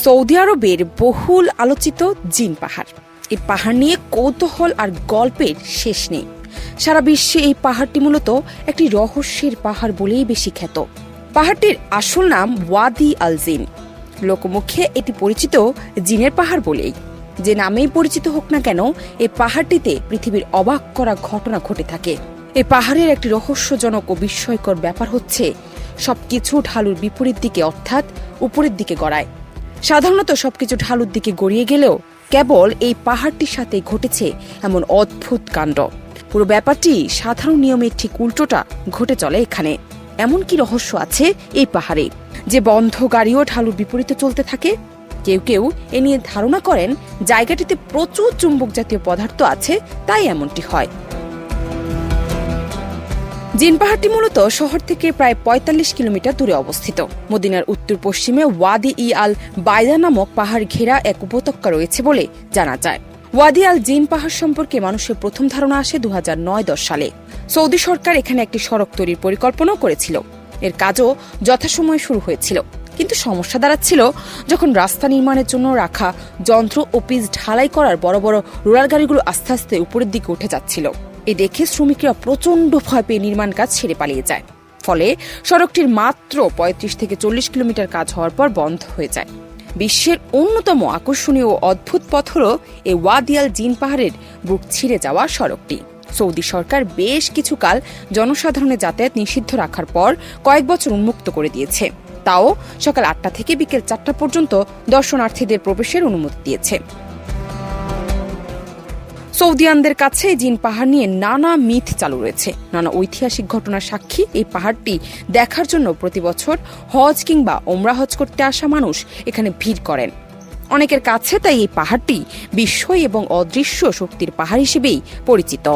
Saudi আরবের বহুল আলোচিত জিন পাহাড়। এই পাহাড় নিয়ে কৌতূহল আর গল্পের শেষ নেই। সারা বিশ্বে এই পাহাড়টি মূলত একটি রহস্যের পাহাড় বলেই বেশি খ্যাত। পাহাড়টির আসল নাম ওয়াদি আল জিন। লোকমুখে এটি পরিচিত জিনের পাহাড় বলেই। যে নামেই পরিচিত হোক না কেন, এই পাহাড়টিতে পৃথিবীর অবাক করা ঘটনা ঘটে থাকে। এই পাহাড়ের একটি রহস্যজনক ও বিস্ময়কর ব্যাপার হচ্ছে, সবকিছু ঢালুর বিপরীত দিকে অর্থাৎ উপরের দিকে গড়ায়। সাধারণত সবকিছু ঢালুর দিকে গড়িয়ে গেলেও কেবল এই পাহাড়টির সাথে ঘটেছে এমন অদ্ভুত কাণ্ড। পুরো ব্যাপারটি সাধারণ নিয়মের ঠিক উল্টোটা ঘটে চলে এখানে। এমন কি রহস্য আছে এই পাহাড়ে? যে বন্ধ গাড়িও ঢালুর বিপরীতে চলতে থাকে? কেউ কেউ এ নিয়ে ধারণা করেন, জায়গাটিতে প্রচুর চুম্বক জাতীয় পদার্থ আছে, তাই এমনটি হয়। জিন পাহাড়টি মূলত শহর থেকে প্রায় ৪৫ কিলোমিটার দূরে অবস্থিত। মদিনার উত্তর পশ্চিমে ওয়াদি ই আল বাইদা নামক পাহাড় ঘেরা এক উপত্যকা রয়েছে বলে জানা যায়। ওয়াদি আল জিন পাহাড় সম্পর্কে মানুষের প্রথম ধারণা আসে দু দশ সালে। সৌদি সরকার এখানে একটি সড়ক তৈরির পরিকল্পনাও করেছিল। এর কাজও যথাসময়ে শুরু হয়েছিল। কিন্তু সমস্যা দাঁড়াচ্ছিল যখন রাস্তা নির্মাণের জন্য রাখা যন্ত্র ও পিচ ঢালাই করার বড় বড় রোলার গাড়িগুলো আস্তে আস্তে উপরের দিকে উঠে যাচ্ছিল। এ দেখে শ্রমিকরা প্রচণ্ড ভয় পেয়ে নির্মাণ কাজ ছেড়ে পালিয়ে যায়। ফলে সড়কটির মাত্র পঁয়ত্রিশ থেকে চল্লিশ কিলোমিটার কাজ হওয়ার পর বন্ধ হয়ে যায়। বিশ্বের অন্যতম আকর্ষণীয় ও অদ্ভুত পথ হল এই ওয়াদিয়াল জিন পাহাড়ের বুক ছিঁড়ে যাওয়া সড়কটি। সৌদি সরকার বেশ কিছুকাল জনসাধারণের যাতায়াত নিষিদ্ধ রাখার পর কয়েক বছর উন্মুক্ত করে দিয়েছে। তাও সকাল আটটা থেকে বিকেল চারটা পর্যন্ত দর্শনার্থীদের প্রবেশের অনুমতি দিয়েছে। সৌদিয়ানদের কাছে জিন পাহাড় নিয়ে নানা মিথ চালু রয়েছে। নানা ঐতিহাসিক ঘটনার সাক্ষী এই পাহাড়টি দেখার জন্য প্রতি বছর হজ কিংবা ওমরা হজ করতে আসা মানুষ এখানে ভিড় করেন। অনেকের কাছে তাই এই পাহাড়টি বিস্ময় এবং অদৃশ্য শক্তির পাহাড় হিসেবেই পরিচিত।